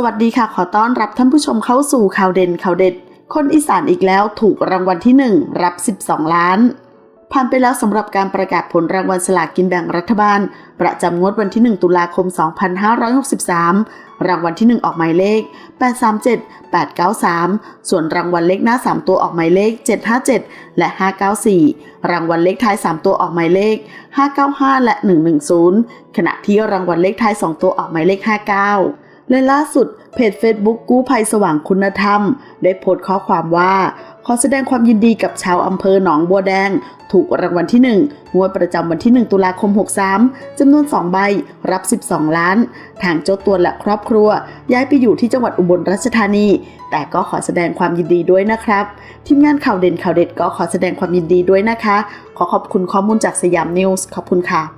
สวัสดีค่ะ ขอต้อนรับท่านผู้ชมเข้าสู่ข่าวเด่นข่าวเด็ด คนอีสานอีกแล้วถูกรางวัลที่ 1 รับ 12 ล้าน ผ่านไปแล้วสำหรับการประกาศผลรางวัลสลากกินแบ่งรัฐบาล ประจำงวดวันที่ 1 ตุลาคม 2563 รางวัลที่ 1 ออกหมายเลข 837 893 ส่วนรางวัลเลขหน้า 3 ตัวออกหมายเลข 757 และ 594 รางวัลเลขท้าย 3 ตัวออกหมายเลข 595 และ 110 ขณะที่รางวัลเลขท้าย 2 ตัวออกหมายเลข 59 และล่าสุดเพจ Facebook กู้ภัยสว่างคุณธรรม ได้โพสต์ข้อความว่า ขอแสดงความยินดีกับชาวอำเภอหนองบัวแดง ถูกรางวัลที่ 1 งวดประจำวันที่ 1 ตุลาคม 63 จำนวน 2 ใบ รับ 12 ล้าน ทางเจ้าตัวและครอบครัว ย้ายไปอยู่ที่จังหวัดอุบลราชธานี แต่ก็ขอแสดงความยินดีด้วยนะครับ ทีมงานข่าวเด่นข่าวเด็ดก็ขอแสดงความยินดีด้วยนะคะ ขอขอบคุณข้อมูลจากสยามนิวส์ขอบคุณค่ะ